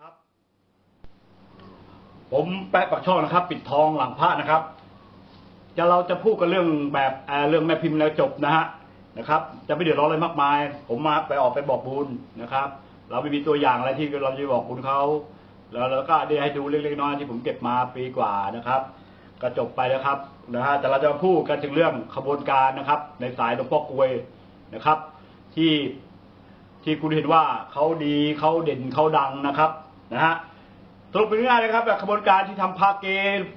ครับ ผมแปะปักช่องนะครับ ปิดทองหลังพระนะครับ จะเราจะพูดกันเรื่องแบบเเรื่องแม่พิมพ์แล้วจบนะฮะนะครับ จะไม่เดือดร้อนอะไรมากมาย ผมมาไปออกไปบอกบุญนะครับ เราไม่มีตัวอย่างอะไรที่เราจะบอกบุญเขาแล้วเราก็ได้ให้ดูเล็กๆน้อยๆที่ผมเก็บมาปีกว่านะครับก็จบไปแล้วครับนะฮะแต่เราจะพูดกันถึงเรื่องขบวนการนะครับ ในสายหลวงพ่อกวยนะครับ ที่ที่คุณเห็นว่าเขาดีเขาเด่นเขาดังนะครับ นะฮะสรุปเป็นง่ายๆเลยครับแบบขบวนการที่ทำพาเก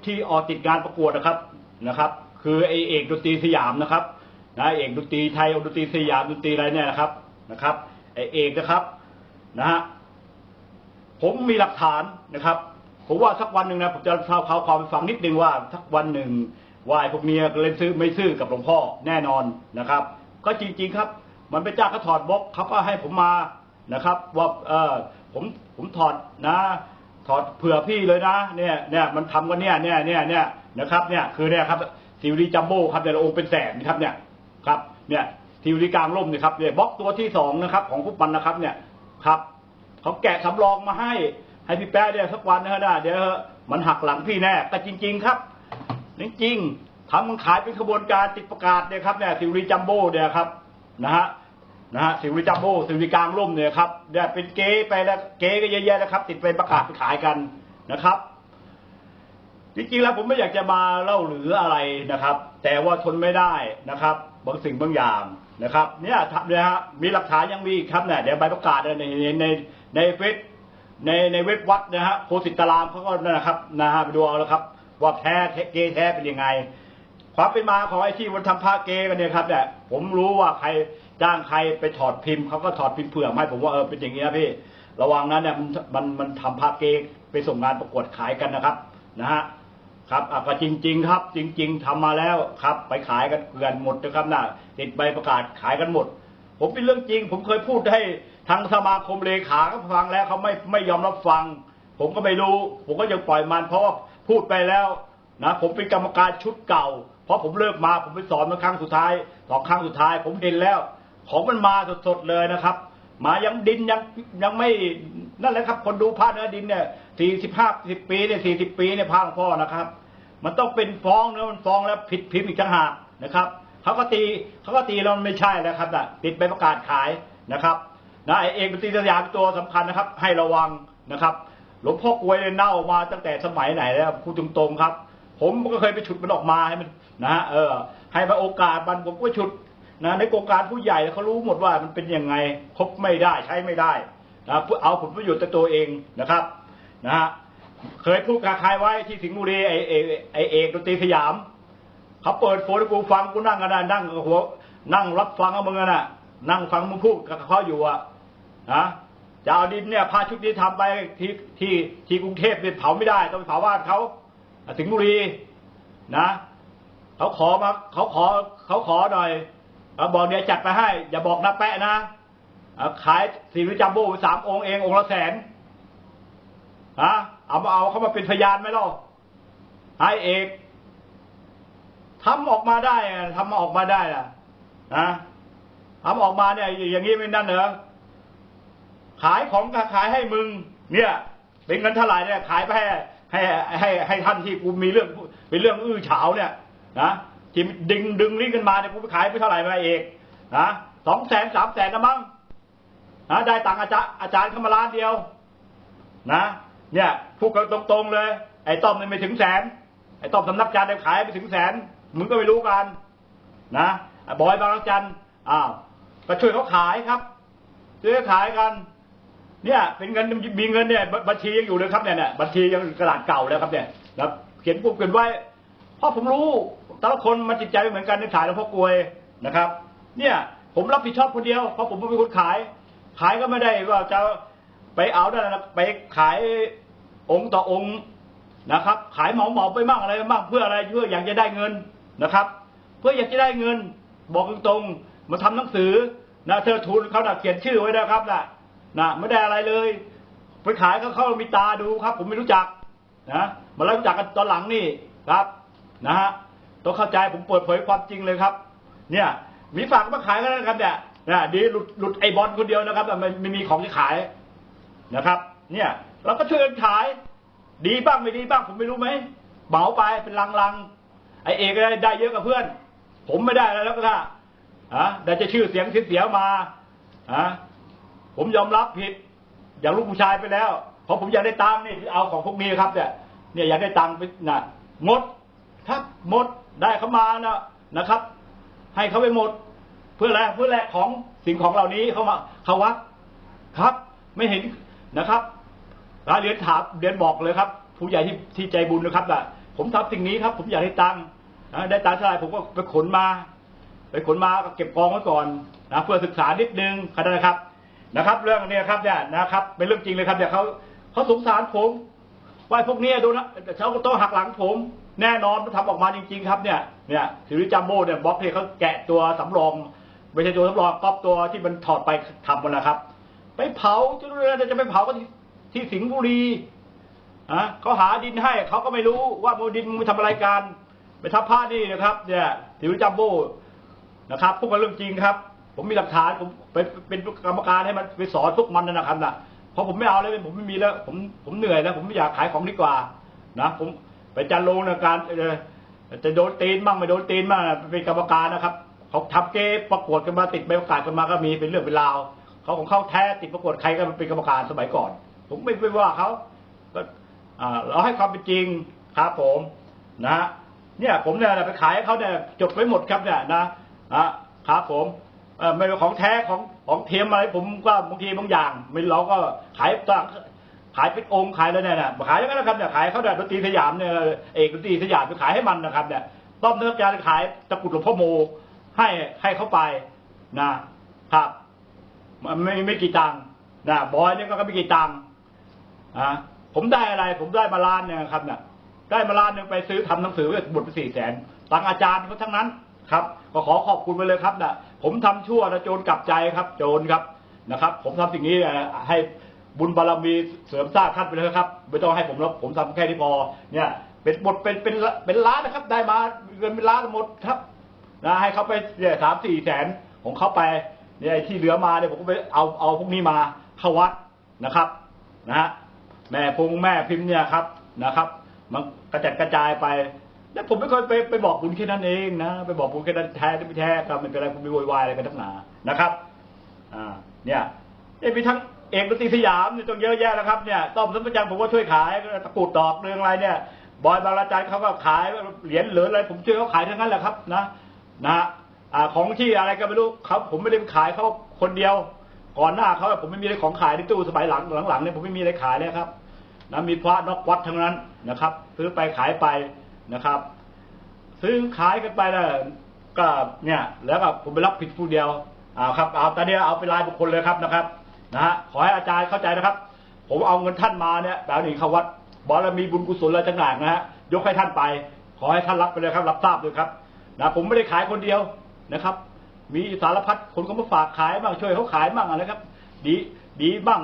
ที่ออกติดงานประกวดนะครับนะครับ คือไอเอกดนตรีสยามนะครับนะเอกดนตรีไทยดนตรีสยามดนตรีอะไรเนี่ยนะครับนะครับไอเอกนะครับนะฮะผมมีหลักฐานนะครับผมว่าสักวันหนึ่งนะผมจะเล่าข่าวความให้ฟังนิดนึงว่าสักวันหนึ่งว่าไอพวกเมียเล่นซื้อไม่ซื้อกับหลวงพ่อแน่นอนนะครับ ก็จริง ๆครับ มันไปจ้างเขาถอดบล็อกเขาก็ให้ผมมานะครับ ว่าเออ ผมผมถอดนะ ถอดเผื่อพี่เลยนะ เนี่ยเนี่ยมันทำกันเนี่ยเนี่ยเนี่ยเนี่ยนะครับเนี่ยคือเนี่ยครับซิวรีจัมโบ้ครับแต่ละองค์เป็นแสนครับเนี่ยครับเนี่ยซิวรีกลางร่มเนี่ยครับเนี่ยบล็อกตัวที่สองนะครับ ของพวกมันนะครับ เนี่ยครับเขาแกะสำรองมาให้ ให้พี่แป๊ะเนี่ยสักวันนะฮะนะเดี๋ยวมันหักหลังพี่แน่แต่จริง ๆครับจริงๆทำมันขายเป็นขบวนการติดประกาศเนี่ยครับเนี่ยซิวรีจัมโบ้เนี่ยครับนะฮะ นะฮะซิวรีจัมโบ้ซิวรีกลางร่มเนี่ยครับเนี่ยเป็นเก๊ไปแล้วเก๊ก็เยอะแยะนะครับ ติดเป็นประกาศไปขายกันนะครับ จริงๆแล้วผมไม่อยากจะมาเล่าหรืออะไรนะครับ แต่ว่าทนไม่ได้นะครับบางสิ่งบางอย่างนะครับ เนี่ยทำเนี่ยฮะมีหลักฐานยังมีอีกครับเนี่ยเดี๋ยวใบประกาศในในในในเฟซในในเว็บวัดนะฮะโคสิตารามเขาก็นั่นนะครับนะฮะไปดูเอาแล้วครับ ว่าแท้เกแท้เป็นยังไง ความเป็นมาของไอ้ที่มันทำผ้าเกกันเนี่ยครับเนี่ยผมรู้ว่าใคร จ้างใครไปถอดพิมพ์เขาก็ถอดพิมพ์เผื่อให้ผมว่าเออเป็นอย่างนี้นะพี่ ระวังนะเนี่ยมันมันมันทำผ้าเกไปส่งงานประกวดขายกันนะครับนะฮะครับอะก็จริง ๆ ครับ จริง ๆทำมาแล้วครับ ไปขายกันเกลื่อนหมดนะครับนะติดใบประกาศขายกันหมด ผมเป็นเรื่องจริง ผมเคยพูดให้ทางสมาคมเลขาเขาฟังแล้วเขาไม่ไม่ยอมรับฟัง ผมก็ไม่รู้ ผมก็ยังปล่อยมันเพราะว่าพูดไปแล้วนะผมเป็นกรรมการชุดเก่า เพราะผมเลิกมาผมไปสอนมาครั้งสุดท้ายสองครั้งสุดท้าย ผมเห็นแล้ว ของมันมาสดๆเลยนะครับ มายังดินยังยังไม่นั่นแหละครับ คนดูพระเนื้อดินเนี่ยสี่สิบห้าสิบปีเนี่ยสี่สิบปีเนี่ยพระหลวงพ่อนะครับ มันต้องเป็นฟ้องเนื้อมันฟ้องแล้วผิดพิมพ์อีกต่างหากนะครับเขาก็ตีเขาก็ตีเราไม่ใช่แล้วครับนะติดใบประกาศขายนะครับนะไอเอกเป็นตีสยามตัวสำคัญนะครับ ให้ระวังนะครับ หลวงพ่อกลวยเนี่ยเน่ามาตั้งแต่สมัยไหนแล้วพูดตรงๆครับ ผมก็เคยไปฉุดมันออกมาให้มันนะฮะเออให้มาโอกาสมันผมก็ฉุด นะในโครงการผู้ใหญ่เขารู้หมดว่ามันเป็นยังไงครบไม่ได้ใช้ไม่ได้นะเพื่อเอาผลประโยชน์จากตัวเองนะครับนะฮะเคยพูดกับใครไว้ที่สิงห์บุรีไอไอไอเอกดนตรีสยามเขาเปิดโฟนกูฟังกูนั่งกันนะนั่งหัวนั่งรับฟังเอามึงน่ะนั่งฟังมึงพูดกับเขาอยู่อะนะจะเอาดินเนี่ยพาชุดนี้ทำไปที่ที่ที่กรุงเทพเนี่ยเผาไม่ได้ต้องเผาบ้านเขาสิงห์บุรีนะเขาขอมาเขาขอเขาขอหน่อย เขาบอกเดี๋ยวจัดไปให้ อย่าบอกนะแปะนะเอาขายสีวิจัมโบ้สามองค์เององค์ละแสนฮะเอามาเอาเขามาเป็นพยานไหมล่ะให้เอกทำออกมาได้ทำออกมาได้ล่ะนะทำออกมาเนี่ย อย่างนี้ไม่นั่นเหรอขายของขายให้มึง เนี่ยเป็นเงินเท่าไหร่เนี่ย ขายไปให้ให้ให้ให้ท่านที่กูมีเรื่องเป็นเรื่องอื้อฉาวเนี่ย นะ ที่ดึงดึงลิงกันมาเนี่ยกูไปขายไปเท่าไหร่มาเอกนะสองแสนสามแสนนะมั้งนะได้ตังค์อาจารย์อาจารย์เข้ามาล้านเดียว นะเนี่ยพูดกันตรงๆเลย ไอ้ต้อมเนี่ยไม่ถึงแสนไอ้ต้อมสำนักจารย์เนี่ยขายไปถึงแสนมึงก็ไม่รู้กัน นะบอยบางจันอ้าวก็ช่วยเขาขายครับช่วยขายกัน เนี่ยเป็นเงินมีเงินเนี่ยบัญชียังอยู่เลยครับเนี่ยบัญชียังกระดาษเก่าแล้วครับเนี่ยนะเขียนปุ๊บเขียนไว้ เพราะผมรู้แต่ละคนมันจิตใจไม่เหมือนกันในขายหลวงพ่อกลวยนะครับ เนี่ยผมรับผิดชอบคนเดียวเพราะผมเป็นคนขาย ขายก็ไม่ได้ว่าจะไปเอาได้นะไปขายองค์ต่อองค์นะครับ ขายเหมาเหมาๆไปมั่งอะไรมั่งเพื่ออะไรเพื่ออยากจะได้เงินนะครับ เพื่ออยากจะได้เงิน บอกตรงๆมาทำหนังสือนะเธอทุนเขาน่ะเขียนชื่อไว้นะครับนะนะไม่ได้อะไรเลยไปขายเขาเขามีตาดูครับ ผมไม่รู้จักนะมาแล้วรู้จักกันตอนหลังนี่ครับ นะฮะต้องเข้าใจผมเปิดเผยความจริงเลยครับ เนี่ยมีฝากมาขายกันแล้วกันเนี่ยนะดีหลุดหลุดไอบอลคนเดียวนะครับแต่ไม่ไม่มีของที่ขายนะครับ เนี่ยเราก็ช่วยกันขาย ดีบ้างไม่ดีบ้างผมไม่รู้ไหมเหมาไปเป็นลังๆไอเอกได้ได้เยอะกับเพื่อน ผมไม่ได้แล้วแล้วก็ถ้อะได้จะชื่อเสียงเสียมาอะผมยอมรับผิด อย่างลูกผู้ชายไปแล้วเพราะผมอยากได้ตังค์นี่เอาของพวกนี้ครับเนี่ยเนี่ยอยากได้ตังค์ไปนะหมด ครับหมดได้เขามานะนะครับ ให้เขาไปหมด เพื่ออะไรเพื่อแลกของสิ่งของเหล่านี้เขามาเขาวัดครับ ไม่เห็นนะครับรายเรียนถามเรียนบอกเลยครับ ผู้ใหญ่ที่ที่ใจบุญนะครับน่ะผมทำสิ่งนี้ครับ ผมอยากได้ตังค์นะได้ตังค์เท่าไหร่ผมก็ไปขนมา ไปขนมาก็เก็บกองไว้ก่อนนะเพื่อศึกษานิดนึงเข้าใจนะครับนะครับ เรื่องนี้ครับเนี่ยนะครับ เป็นเรื่องจริงเลยครับเนี่ยเขาเขาสงสารผมว่าพวกนี้ดูนะเขาก็ต้องหักหลังผม แน่นอนมันทำออกมาจริง ๆ ครับเนี่ยเนี่ยถือจัมโบ้เนี่ยบล็อกเนี่ยเขาแกะตัวสำรองไม่ใช่ตัวสำรองก๊อปตัวที่มันถอดไปทำมันนะครับ ไปเผาจะรู้เลยจะไปเผาก็ที่ที่สิงห์บุรีอะเขาหาดินให้เขาก็ไม่รู้ว่าโมดินมึงไปทำอะไรกันไปทับผ้านี่นะครับ เนี่ยถือจัมโบ้นะครับพูดกันเรื่องจริงครับ ผมมีหลักฐานผมไปเป็นกรรมการให้มันไปสอนทุกมันนะครับนะเพราะผมไม่เอาแล้วผมไม่มีแล้ว ผมผมเหนื่อยแล้วผมไม่อยากขายของดีกว่า นะผม ไปจันลงในการจะโดนตีนบ้างไม่โดนตีนบ้างเป็นกรรมการนะครับเขาทำเกมประกวดกันมาติดใบประกาศกันมาก็มีเป็นเรื่องเป็นราวเขาของเขาแท้ติดประกวดใครก็เป็นกรรมการสมัยก่อน ผมไม่ไปว่าเขาก็อ่าเราให้ความเป็นจริงครับผมนะฮะเนี่ยผมเนี่ยไปขายเขาเนี่ยจดไว้หมดครับเนี่ยนะอะครับผมเอ่อไม่ว่ของแท้ของของเทียมอะไรผมก็บางทีบางอย่างไม่เราก็ขายต่าง ขายเป็นองค์ขายแล้วเนี่ยนะขายแล้วนะครับเนี่ยขายเขาเนี่ยดนตรีสยามเนี่ยเอกดนตรีสยามไปขายให้มันนะครับเนี่ยต้อมเนื้อการขายตะกุดหลวงพ่อโมให้ให้เขาไปนะครับมันไม่ไม่กี่ตังค์นะบอยเนี่ยก็ไม่กี่ตังค์อะผมได้อะไร ผมได้มาล้านเนี่ยครับเนี่ยได้มาล้านหนึงไปซื้อทำหนังสือหมดไปสี่แสนตังอาจารย์เขาทั้งนั้นครับ ก็ขอขอบคุณไปเลยครับนะผมทำชั่วนะโจรกลับใจครับ โจรครับนะครับ ผมทำสิ่งนี้ให้ บุญบารมีเสริมสร้างท่านไปเลยครับไม่ต้องให้ผมแล้วผมทำแค่นี้พอเนี่ยเป็นหมดเป็นเป็นเป็นล้านนะครับ ได้มาเงินเป็นล้านหมดครับนะให้เขาไปเนี่ยสามสี่แสนของเขาไปเนี่ยที่เหลือมาเนี่ยผมก็ไปเอาเอาพวกนี้มาเข้าวัดนะครับนะฮะแม่พงแม่พิมพ์เนี่ยครับนะครับ มันกระจัดกระจายไปแล้วผมไม่เคยไปไปบอกบุญแค่นั้นเองนะไปบอกบุญแค่นั้นแท้ไม่แท้ก็ไม่เป็นไรผมไม่โวยวายอะไรกันทั้งหนานะครับอ่าเนี่ยเนี่ยมีทั้ง เอกดนตรีสยามเนี่ยต้องเยอะแยะแล้วครับเนี่ยต้อมสัมปชัญญะผมก็ช่วยขายตะกรุดดอกเรื่องอะไรเนี่ยบอยบาราจันเขาก็ขายเหรียญเหลืออะไรผมช่วยเขาขายทั้งนั้นแหละครับนะนะอของที่อะไรก็ไม่รู้ครับ ผมไม่ได้ขายเขาคนเดียว ก่อนหน้าเขาผมไม่มีอะไรของขายในตู้สมัยหลังหลังๆเนี่ยผมไม่มีอะไรขายเลยครับนะมีพระนอกวัดทั้งนั้นนะครับ ซื้อไปขายไปนะครับ ซื้อขายกันไปแล้วก็เนี่ย แล้วก็ผมไปรับผิดผู้เดียวเอาครับเอาตอนนี้เอาไปรายบุคคลเลยครับนะครับ นะฮะขอให้อาจารย์เข้าใจนะครับ ผมเอาเงินท่านมาเนี่ยแบบนี้เข้าวัดบารมีบุญกุศลอะไรต่างๆนะฮะยกให้ท่านไป ขอให้ท่านรับไปเลยครับ รับทราบเลยครับนะผมไม่ได้ขายคนเดียวนะครับ มีสารพัดคนก็มาฝากขายบ้างช่วยเขาขายบ้างอะไรครับ ดีดีบ้าง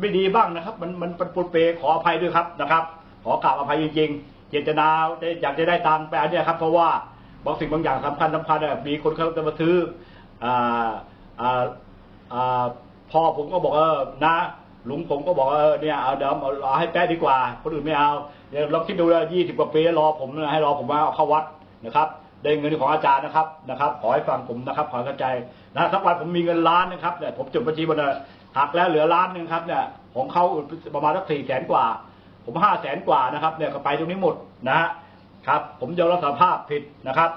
ไม่ดีบ้างนะครับ มันมันเป็นปนเปขออภัยด้วยครับนะครับ ขอกราบอภัยจริงๆเจตนาอยากจะได้ตังค์ไปอันเนี้ยครับ เพราะว่าบางสิ่งบางอย่างสำคัญสำคัญมีคนเขาจะมาซื้ออ่าอ่าอ่า พ่อผมก็บอกเออนะลุงผมก็บอกเออเนี่ยเอาเดี๋ยวเอาให้แป๊ะดีกว่า คนอื่นไม่เอาเดี๋ยวเราคิดดูแล้วยี่สิบกว่าปีรอผมนะให้รอผมมาเอาเข้าวัดนะครับได้เงินของอาจารย์นะครับนะครับ ขอให้ฟังผมนะครับขอให้เข้าใจนะสักวันผมมีเงินล้านนะครับเนี่ยผมจดบัญชีบนหักแล้วเหลือล้านหนึงครับเนี่ยของเขาประมาณสักสี่แสนกว่า ผมห้าแสนกว่านะครับเนี่ยก็ไปตรงนี้หมดนะฮะครับ ผมยอมรับสารภาพผิดนะครับ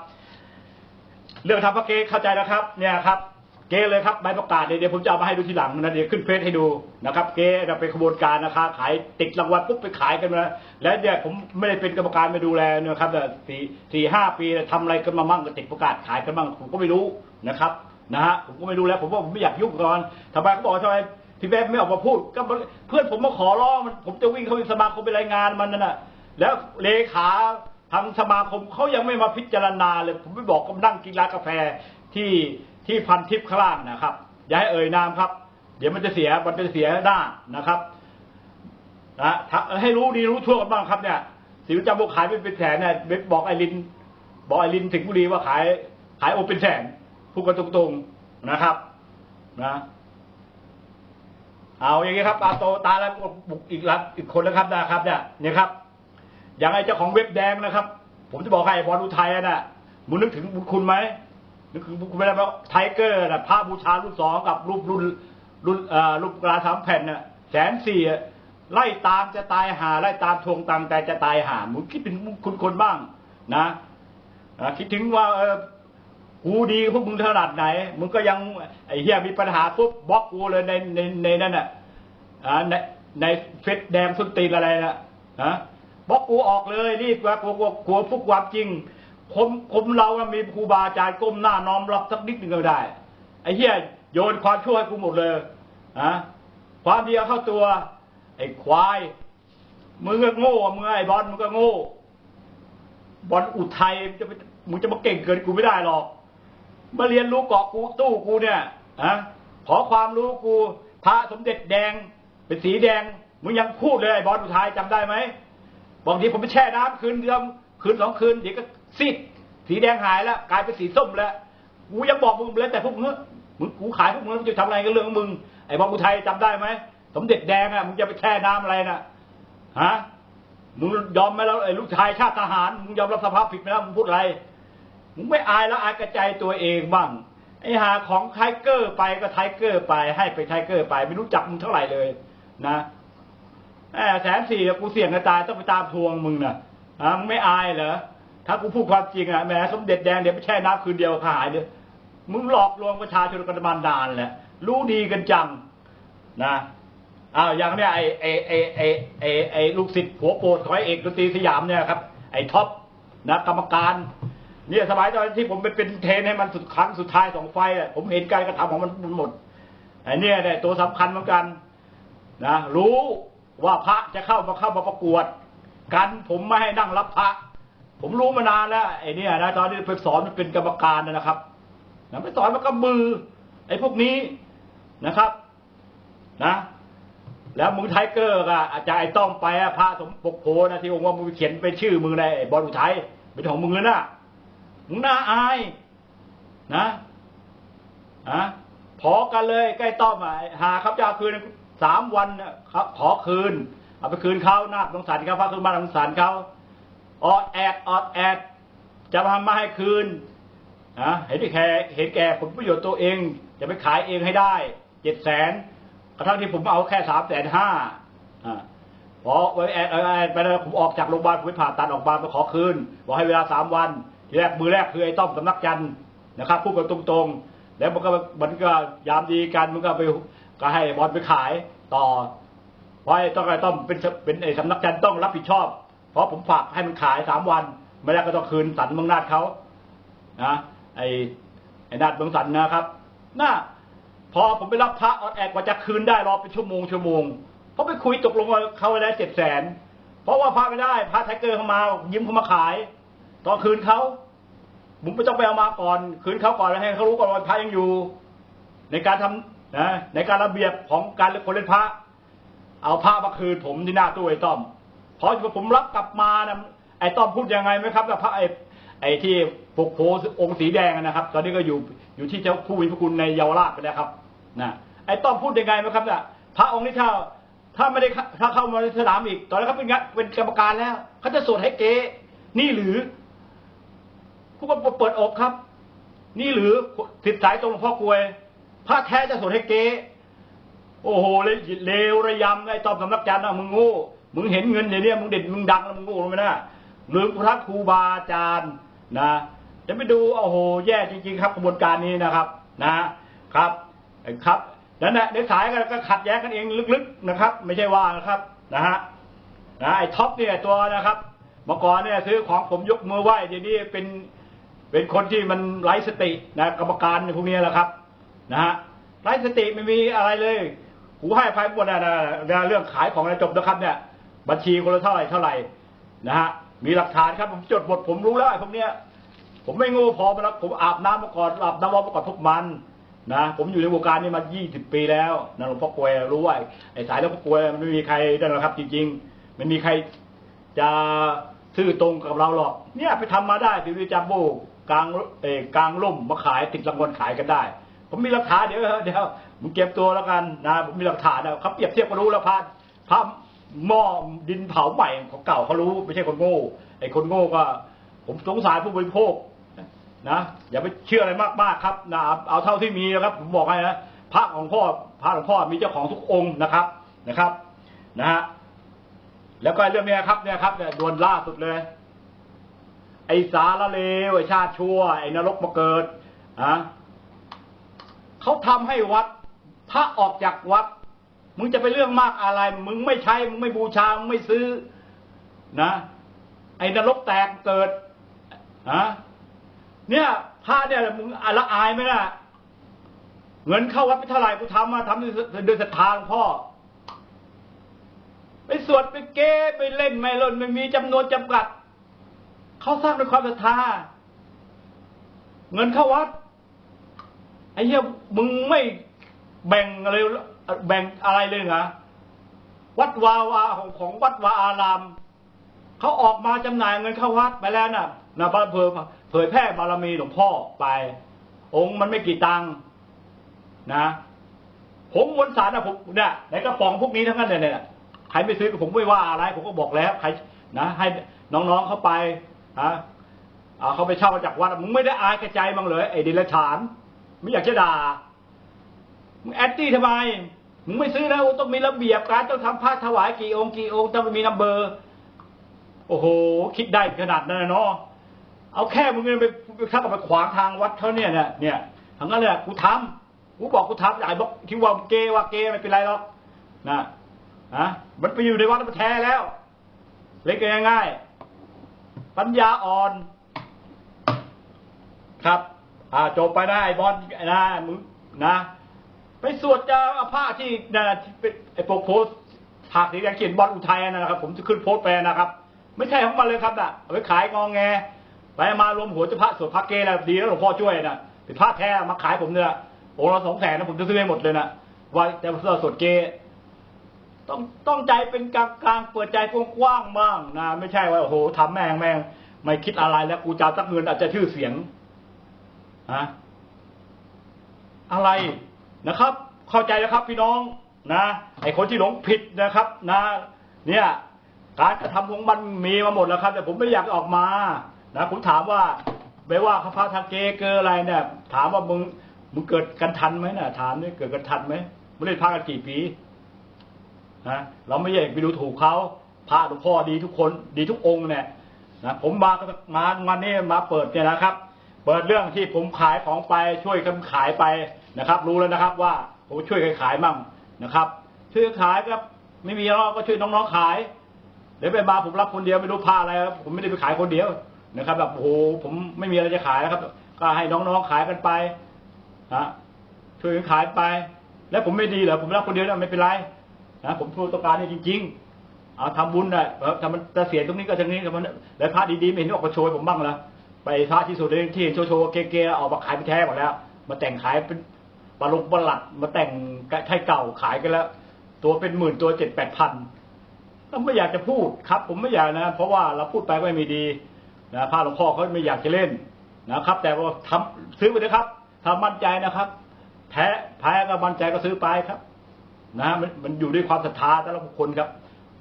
เรื่องทำพระเกเข้าใจนะครับ เนี่ยครับ เกเลยครับใบประกาศเนี่ยเดี๋ยวผมจะเอามาให้ดูทีหลังนะเดี๋ยวขึ้นเฟซให้ดูนะครับเกเราเป็นขบวนการนะคะขายติดรางวัลปุ๊บไปขายกันมาแล้วเนี่ยผมไม่ได้เป็นกรรมการมาดูแลนะครับแต่สี่สี่ห้าปีทำอะไรกันมามั่งก็ติดประกาศขายกันมั่งผมก็ไม่รู้นะครับนะฮะผมก็ไม่รู้แล้วผมว่าผมไม่อยากยุ่งก่อนทำไมเขาบอกทำไมพี่แบ๊บไม่ออกมาพูดก็เพื่อนผมมาขอร้องมันผมจะวิ่งเข้าไปสมาคมไปรายงานมันนั่นน่ะแล้วเลขาทางสมาคมเขายังไม่มาพิจารณาเลย ผมไม่บอกก็นั่งกินร้านกาแฟที่ ที่พันทิพย์ข้างล่างนะครับ อย่าให้เอ่ยนามครับ เดี๋ยวมันจะเสียมันจะเสียหน้านะครับนะให้รู้ดีรู้ทั่วกันบ้างครับเนี่ยสิวจำบุกขายเป็นเป็นแสนเนี่ยบอกไอริน บอกไอรินสิงบุรีว่าขายขายโอเป็นแสนพูดกันตรงๆนะครับนะเอาอย่างนี้ครับอาโตตาแล้วบุกอีกแล้วอีกคนแล้วครับนะครับ เนี่ยเนี่ยครับ อย่างไอเจ้าของเว็บแดงนะครับ ผมจะบอกให้บอลอุทัยน่ะมึงนึกถึงบุญคุณไหม นึกถึงบุญคุณไหมว่าไทเกอร์น่ะพระบูชารุ่นสองกับรูปรุ่นรุ่นเอ่อรูปกระสามแผ่นน่ะแสนสี่ไล่ตามจะตายหาไล่ตามทวงตังแต่จะตายหามึงคิดถึงบุญคุณคนบ้างนะคิดถึงว่าเออกูดีพวกมึงขนาดไหนมึงก็ยังไอ้เหี้ยมีปัญหาปุ๊บบล็อกกูเลยในในในนั่นน่ะอ่าในในเฟซแดงสุนตีนอะไรนะฮะบล็อกกูออกเลยรีบกว่ากลัวกลัวกลัวกความจริง ผมผมเราอะมีครูบาอาจารย์ก้มหน้าน้อมรับสักนิดหนึ่งก็ได้ ไอ้เหี้ยโยนความชั่วให้กูหมดเลยฮะความเดียวเข้าตัว ไอ้ควายมึงก็โง่มึงไอ้บอลมึงก็โง่ บอลอุทัยจะไปมึงจะมาเก่งเกินกูไม่ได้หรอก มาเรียนรู้เกาะกูตู้กูเนี่ยฮะขอความรู้กูพระสมเด็จแดง เป็นสีแดงมึงยังพูดเลยไอ้บอลอุทัยจำได้ไหมบางทีผมไปแช่น้ำคืนเดียวคืนสองคืนเดี๋ยวก็ ซีดสีแดงหายแล้วกลายเป็นสีส้มแล้วกูยังบอกมึงเลยแต่พวกมึงมึงกูขายพวกมึงมึงจะทำอะไรกันเรื่องของมึงไอ้บอลอุทัยจำได้ไหมสมเด็จแดงอะมึงจะไปแช่น้ำอะไรน่ะฮะมึงยอมไหมแล้วไอ้ลูกชายชาติทหารมึงยอมรับสภาพผิดไหมแล้วมึงพูดอะไรมึงไม่อายแล้วอายกระจายตัวเองบ้างไอ้หาของไทเกอร์ไปก็ไทเกอร์ไปให้ไปไทเกอร์ไปไม่รู้จักมึงเท่าไหร่เลยนะแหมแสนสี่กูเสี่ยงกระตายต้องไปตามทวงมึงนะอะมึงไม่อายเหรอ ถ้ากูพูดความจริงอะแหมสมเด็จแดงเดี๋ยวไปแช่น้ำคืนเดียวขายเลยมึงหลอกลวงประชาชนกันมานานแหละ รู้ดีกันจังนะอ้าวอย่างเนี้ยไอไอไอไอไอไอลูกศิษย์หัวโปรดของไอเอกดนตรีสยามเนี่ยครับ ไอท็อปนะกรรมการเนี่ยสมัยตอนที่ผมไปเป็นเทนให้มันสุดครั้งสุดท้ายสองไฟล์อะผมเห็นการกระทำของมันหมดไอเนี่ยเนี่ยตัวสำคัญเหมือนกันนะรู้ว่าพระจะเข้ามาเข้ามาประกวด กันผมไม่ให้นั่งรับพระ ผมรู้มานานแล้วไอ้เนี่ยนะตอนที่ไปสอนมันเป็นกรรมการนะครับนะไปสอนมันก็มือ ไอ้พวกนี้นะครับ นะ แล้วมึงไทเกอร์ก็อาจจะไอ้ต้องไปอะพระสมปกโพนะที่องค์ว่ามึงเขียนเป็นชื่อมึงในไอ้บอลอุทัยเป็นของมึงแล้วนะมึงน่าอาย นะอะพอกันเลยใกล้ต้อมอะหาครับจะเอาคืนสามวันนะครับขอคืน เอาไปคืนเขาหน้าสงสารเขาพระคืนบ้านสงสารเขา ออดแอดออดแอด จะมามาให้คืนนะเห็นที่แค่เห็นแก่ผลประโยชน์ตัวเอง จะไปขายเองให้ได้เจ็ดแสนกระทั่งที่ผมเอาแค่สามแสนห้าพอไว้แอดแอดไปแล้วผมออกจากโรงพยาบาลผมไปผ่าตัดออกมาไปขอคืนบอกให้เวลาสามวันทีแรกมือแรกคือไอ้ต้อมสำนักจันนะครับพูดกันตรงๆ แล้วมันก็มันก็ยามดีกันมันก็ไปก็ให้บอลไปขายต่อเพราะไอ้ต้องไอ้ต้อมเป็นเป็นไอ้สำนักจันต้องรับผิดชอบ เพราะผมฝากให้มันขายสามวัน ไม่ได้ก็ต้องคืนสันเมืองนาดเขานะไอ้ไอ้นาดเมืองสันนะครับน่าพอผมไปรับพระออดแอดกว่าจะคืนได้รอเป็นชั่วโมงชั่วโมงเพราะไปคุยตกลงกับเขาไว้แล้วเจ็ดแสนเพราะว่าพระไม่ได้พระไทเกอร์เข้ามายิ้มเข้ามาขายตอนคืนเขามึงไม่ต้องไปเอามาก่อน คืนเขาก่อนแล้วให้เขารู้ก่อนว่าพระยังอยู่ ในการทำนะในการระเบียบของการเล่นคนเล่นพระ เอาพระมาคืนผมที่หน้าตู้ไอ้ต้อม พอผมรับกลับมานะไอ้ต้อมพูดยังไงไหมครับกับพระไอ้ไอ้ที่ปกโพองค์สีแดงนะครับ ตอนนี้ก็อยู่อยู่ที่เจ้าผู้มีพคุณในเยาวราชไปแล้วครับนะไอ้ต้อมพูดยังไงไหมครับเนี่ยพระองค์นี้ถ้าถ้าไม่ได้ถ้าเข้ามาในสนามอีก ตอนนี้เขาเป็นเป็นกรรมการแล้วเขาจะสวดให้เกนี่หรือผู้ว่าเปิดอกครับ นี่หรือสิทธิสายตรงพ่อกวยพระแท้จะสวดให้เกโอ้โหเลยเลวระยำไอ้ตอบสำนักจารย์นะมึงโง่ มึงเห็นเงินอย่างเนี้ยมึงเด็ดมึงดังแล้วมึงโง่ลงไปนะลืมพระครูบาอาจารย์นะจะไปดูโอ้โหแย่จริงๆครับกระบวนการนี้นะครับนะครับครับนั่นแหละในสายก็ขัดแย้งกันเองลึกๆนะครับ ไม่ใช่ว่านะครับนะฮะนะไอ้ท็อปเนี่ยตัวนะครับเมื่อก่อนเนี่ยซื้อของผมยกมือไหว้เดี๋ยวนี้เป็นเป็นคนที่มันไร้สตินะกรรมการพวกนี้แหละครับนะฮะไร้สติไม่มีอะไรเลยกูให้ภัยหมดนะนะเรื่องขายของนะจบนะครับเนี่ย บัญชีคนละเท่าไหร่เท่าไหร่นะฮะมีหลักฐานครับผมจดบทผมรู้แล้วไอ้พวกเนี้ยผมไม่ง่พอมาแล้วผมอาบน้ำมาก่อนอาบน้ำมาก่อนทุกมันนะผมอยู่ในวงการนี้มา 20 ปีแล้วนะหลวงพ่อกวยรู้ว่าไอ้สายหลวงพ่อกวยมันไม่มีใครนั่นหรอกครับ จริงๆไม่มีใครจะซื่อตรงกับเราหรอก เนี่ยไปทำมาได้ทีวีจัมโบกลางเออกลางร่มมาขายติดรางวัลขายกันได้ ผมมีหลักฐานเดี๋ยวเดี๋ยวมึงเก็บตัวแล้วกันนะผมมีหลักฐานนะเขาเปรียบเทียบก็รู้แล้วพระพระ หม้อดินเผาใหม่ของเก่าเขารู้ ไม่ใช่คนโง่ไอ้คนโง่ก็ ผมสงสารผู้บริโภคนะอย่าไปเชื่ออะไรมากๆครับนะเอาเท่าที่มีนะครับ ผมบอกให้นะพระของพ่อพระของพ่อมีเจ้าของทุกองค์นะครับนะครับนะฮะแล้วก็เรื่องเนี้ยครับเนี่ยครับเนี่ยดวนล่าสุดเลย ไอ้สารเลวไอ้ชาติชั่ว ไอ้นรกมาเกิดอะเขาทำให้วัดพระออกจากวัด มึงจะไปเรื่องมากอะไร มึงไม่ใช้มึงไม่บูชา มึงไม่ซื้อ นะ ไอ้นรกแตกเกิดอะเนี่ยพระเนี่ยมึงอละอายไหมล่ะ เงินเข้าวัดไปเท่าไหร่กูทำมาทำด้วยด้วยศรัทธาหลวงพ่อ ไปสวดไปเก้ไปเล่นไม่ล่นไม่มีจำนวนจำกัด เขาสร้างด้วยความศรัทธา เงินเข้าวัดไอ้เหี้ยมึงไม่แบ่งอะไร แบ่งอะไรเลยเหรอวัดวาวาของของวัดวาอารามเขาออกมาจำหน่ายเงินเข้าวัดไปแล้วน่ะนะบารเผยเผยแพร่บารมีหลวงพ่อไป องค์มันไม่กี่ตังค์นะ ผมวลสารนะผมเนี่ยในกระป๋องพวกนี้ทั้งนั้นเลยเนี่ยใครไม่ซื้อผมไม่ว่าอะไร ผมก็บอกแล้วใครนะให้น้องๆเข้าไปฮะเอาเขาไปเช่ามาจากวัดมึงไม่ได้อายกระใจบ้างเลยไอ้เดิลฉานไม่อยากจะด่า มึงแอนตี้ทำไมมึงไม่ซื้อแล้วต้องมีระเบียบการต้องทำผ้าถวายกี่องค์กี่องค์ต้องมีนัมเบอร์ โอ้โห คิดได้ขนาดนั้นนะเนาะเอาแค่มึงเงินไปไปเข้ากับไปขวางทางวัดเขาเนี่ยเนี่ยเนี่ยทั้งนั้นเลยกูทำกูบอกกูทำไอ้บอกที่ว่าเกว่าเกย์ไม่เป็นไรหรอกนะนะมันไปอยู่ในวัดมันแท้แล้ว เล็กง่ายๆปัญญาอ่อน ครับ อ่าจบไปได้ไอ้บอลนะมึงนะ ไปสวดจะเอาผ้าที่นะที่เป็นไอ้โปกโพสต์ฉากสีแดงเขียนบอลอุทัยนะครับ ผมจะขึ้นโพสไปนะครับ ไม่ใช่ของมันเลยครับน่ะเอาไปขายงองแงไปมารวมหัวจะพระสวดพระเกแล้วดีแล้วหลวงพ่อช่วยนะเป็นพระแท้มาขายผมเนี่ยองค์ละสองแสนนะผมจะซื้อให้หมดเลยนะว่าแต่พระสวดเกต้องต้องใจเป็นกลางกลางเปิดใจกว้างๆบ้างนะไม่ใช่ว่าโอ้โหทำแม่งแม่งไม่คิดอะไรแล้วกูจะเอาสักเงินอาจจะชื่อเสียงฮะอะไรนะครับ เข้าใจแล้วครับพี่น้องนะไอคนที่หลงผิดนะครับนะเนี่ยการกระทำของมันมีมาหมดแล้วครับ แต่ผมไม่อยากออกมานะผมถามว่าไม่ว่าพระพาทางเกเกออะไรเนี่ย ถามว่ามึงมึงเกิดกันทันไหมนี่ยถามนี่เกิดกันทันไหมไม่ได้พักกันกี่ปีนะเราไม่ใช่ไปดูถูกเขาพระหลวงพ่อดีทุกคนดีทุกองค์เนี่ยนะผมมามาวันนี้มาเปิดเนี่ยนะครับ เปิดเรื่องที่ผมขายของไปช่วยกันขายไปนะครับ รู้แล้วนะครับว่า ผมช่วยกันขายมั่งนะครับช่วยขายครับไม่มีเราก็ช่วยน้องๆขายเดี๋ยวไปมาผมรับคนเดียวไม่รู้ผ้าอะไรครับผมไม่ได้ไปขายคนเดียวนะครับ แบบโอ้โหผมไม่มีอะไรจะขายนะครับ ก็ให้น้องๆขายกันไปนะช่วยกันขายไป แล้วผมไม่ดีเหรอผมรับคนเดียวนะไม่เป็นไรนะผมพูดต้องการนี่จริง ๆ เอาทำบุญนะทำมันจะเสียตรงนี้ก็ตรงนี้ทำมันแล้วพระดีๆไม่เห็นออกมาโชยผมบ้างละไปพระที่สุดเลยที่เห็นโชว์ๆเก๋ๆออกมาขายไปแท้หมดแล้ว มาแต่งขายเป็น ปลาลงปลาหลัดมาแต่งไทยเก่าขายกันแล้ว ตัวเป็นหมื่นตัวเจ็ดแปดพันก็ไม่อยากจะพูดครับ ผมไม่อยากนะ เพราะว่าเราพูดไปก็ไม่มีดีนะพระหลวงพ่อเขาไม่อยากจะเล่นนะครับ แต่ว่าทำซื้อไปนะครับถ้ามั่นใจนะครับแพ้แพ้ก็มั่นใจก็ซื้อไปครับ นะฮะมันมันอยู่ด้วยความศรัทธาแต่ละบุคคลครับ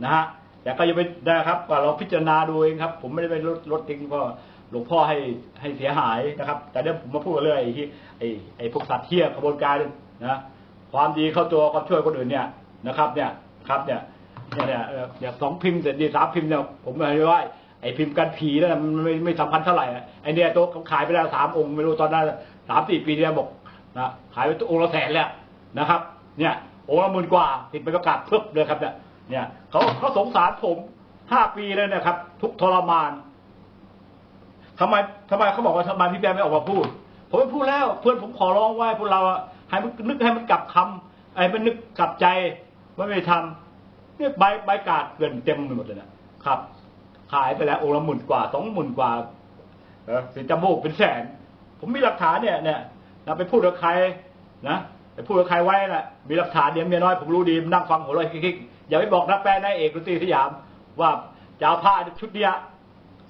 นะฮะแต่ก็ยังไม่ได้ครับก็เราพิจารณาดูเองครับ ผมไม่ได้ไปลดลดทิ้งเพราะ หลวงพ่อให้ให้เสียหายนะครับ แต่เดี๋ยวผมมาพูดเรื่องไอ้ที่ไอ้ไอ้พวกสัตว์เที่ยกระบวนการนะความดีเข้าตัวความช่วยคนอื่นเนี่ยนะครับ เนี่ยครับเนี่ยเนี่ยเนี่ยเนี่ยสองพิมพ์เสร็จดีสามพิมพ์เนี่ยผมไม่ว่าไอ้พิมพ์กันผีนั่นมันไม่ไม่สำคัญเท่าไหร่ไอ้เนี่ยโต๊ะขายไปแล้วสามองค์ไม่รู้ตอนนั้นสามสี่ปีที่แล้วบอกนะขายไปองค์ละแสนแล้วนะครับ เนี่ยโอ้ละหมื่นกว่าติดไปประกาศเพิบเลยครับเนี่ยเนี่ยเขาเขาสงสารผมห้าปีเลยนะครับ ทุกทรมาน ทำไมทำไมเขาบอกว่าทำไมพี่แบมไม่ออกมาพูด ผมไม่พูดแล้ว เพื่อนผมขอร้องไว้พวกเราอะให้มันนึกให้มันกลับคำไอ้มันนึกกลับใจว่าไม่ทำเนี่ยใบใบกาดเกินเต็มไปหมดเลยนะครับ ขายไปแล้วองค์ละหมื่นกว่าสองหมื่นกว่าเออสินจมูกเป็นแสน ผมมีหลักฐานเนี่ยเนี่ยนะไปพูดกับใครนะไปพูดกับใครไว้น่ะ มีหลักฐานเดี๋ยวเมียน้อยผมรู้ดีนั่งฟังหัวเราะคิกๆอย่าไปบอกนักแปลนายเอกดนตรีสยาม ว่าจะเอาผ้าชุดเนี้ย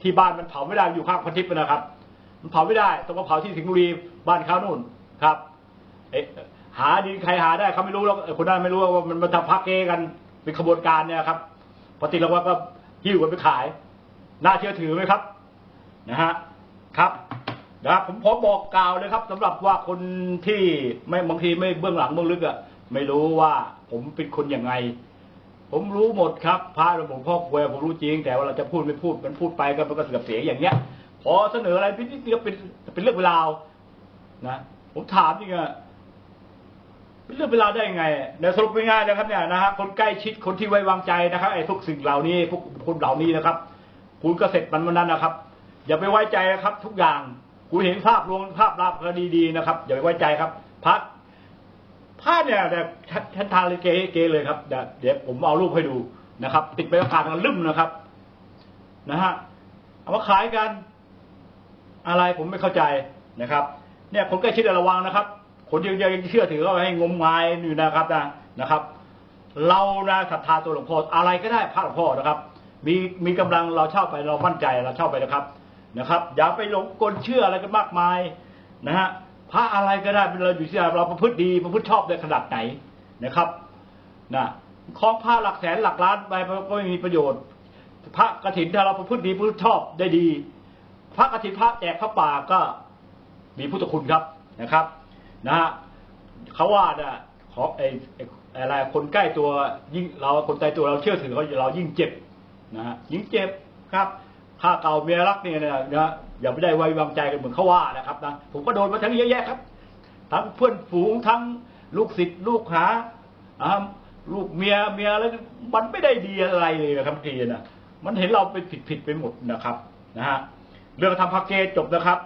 ที่บ้านมันเผาไม่ได้อยู่ข้างพันทิพย์นะครับ มันเผาไม่ได้ต้องมาเผาที่สิงห์บุรีบ้านเขานู่นครับเอ๊ะหาดีใครหาได้เขาไม่รู้แล้วคนนั้นไม่รู้ว่ามันมาทำพักเกกันเป็นขบวนการเนี่ยครับพอติดรางวัลก็หิ้วกันไปขาย น่าเชื่อถือไหมครับนะฮะครับนะครับผมขอบอกกล่าวเลยครับสำหรับว่าคนที่ไม่บางทีไม่เบื้องหลังเบื้องลึกอะไม่รู้ว่าผมเป็นคนยังไง ผมรู้หมดครับพระผมพ่อควยผมรู้จริง แต่ว่าเราจะพูดไม่พูดมันพูดไปก็มันก็เสือกเสียอย่างเงี้ย พอเสนออะไรนิดเดียวเป็นเป็นเรื่องเวลานะผมถามจริงอะเป็นเรื่องเวลาได้ยังไงเดี๋ยวสรุปง่ายๆนะครับเนี่ยนะฮะคนใกล้ชิดคนที่ไว้วางใจนะครับไอ้พวกสิ่งเหล่านี้พวกคนเหล่านี้นะครับ คุณก็เสร็จมันวันนั้นนะครับ อย่าไปไว้ใจนะครับ ทุกอย่างคุณเห็นภาพรวมภาพลับก็ดีๆนะครับ อย่าไปไว้ใจครับพัก ผ้าเนี่ยแต่ท่านทาเลยเกเกเลยครับเดี๋ยวผมเอารูปให้ดูนะครับ ติดไปประกาศกันลืมนะครับ นะฮะเอามาขายกัน อะไรผมไม่เข้าใจนะครับ เนี่ยคนใกล้ชิดระวังนะครับคนยังยังเชื่อถือก็ให้งมงายอยู่นะครับนะนะครับ เรานะศรัทธาตัวหลวงพ่ออะไรก็ได้พระหลวงพ่อนะครับ มีมีกำลังเราเช่าไปเรามั่นใจเราเช่าไปนะครับนะครับ อย่าไปหลงกลเชื่ออะไรกันมากมายนะฮะ พระอะไรก็ได้เป็นเราอยู่ที่เราประพฤติดีประพฤติชอบในขนาดไหนนะครับนะของพระหลักแสนหลักล้านไปก็ไม่มีประโยชน์ พระกฐินถ้าเราประพฤติดีประพฤติชอบได้ดี พระกฐินพระแจกพระป่าก็มีพุทธคุณครับนะครับนะฮะเขาว่าเนี่ยขอไอ้ไอ้อะไรคนใกล้ตัวยิ่งเราคนใกล้ตัวเราเชื่อถือเขาเรายิ่งเจ็บนะฮะยิ่งเจ็บครับข้าเก่าเมียรักเนี่ยนะนะ อย่าไปได้ไว้วางใจกันเหมือนเขาว่านะครับนะผมก็โดนมาทั้งเยอะแยะครับ ทั้งเพื่อนฝูงทั้งลูกศิษย์ลูกหาลูกเมียเมียแล้วมันไม่ได้ดีอะไรเลยนะครับทีนะมันเห็นเราไปผิดผิดไปหมดนะครับนะฮะเรื่องทำพักเกจจบนะครับ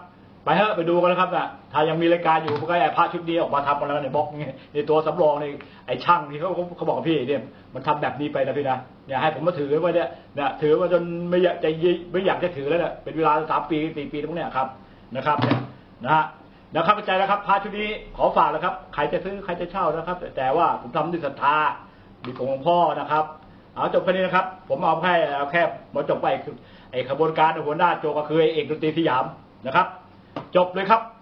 ไปเถอะไปดูกันนะครับนะถ้ายังมีรายการอยู่ก็ไอ้พระชุดนี้ออกมาทำมาแล้วในบล็อกนี่ในตัวสำรองในไอ้ช่างที่เขาเขาเขาบอกกับพี่เนี่ยมันทำแบบนี้ไปนะพี่นะเนี่ยให้ผมมาถือไว้เนี่ยเนี่ยถือมาจนไม่อยากจะยิไม่อยากจะถือแล้วเนี่ยเป็นเวลาสามปีสี่ปีตรงเนี้ยครับนะครับเนี่ยนะฮะนะครับเข้าใจแล้วครับพระชุดนี้ขอฝากนะครับใครจะซื้อใครจะเช่านะครับ แต่ว่าผมทำด้วยศรัทธาดีของหลวงพ่อนะครับเอาจบแค่นี้นะครับ ผมเอาแค่เอาแค่มาจบไปคือไอ้ขบวนการหัวหน้าโจก็คือไอ้เอกดนตรีสยามนะครับ จบเลยครับ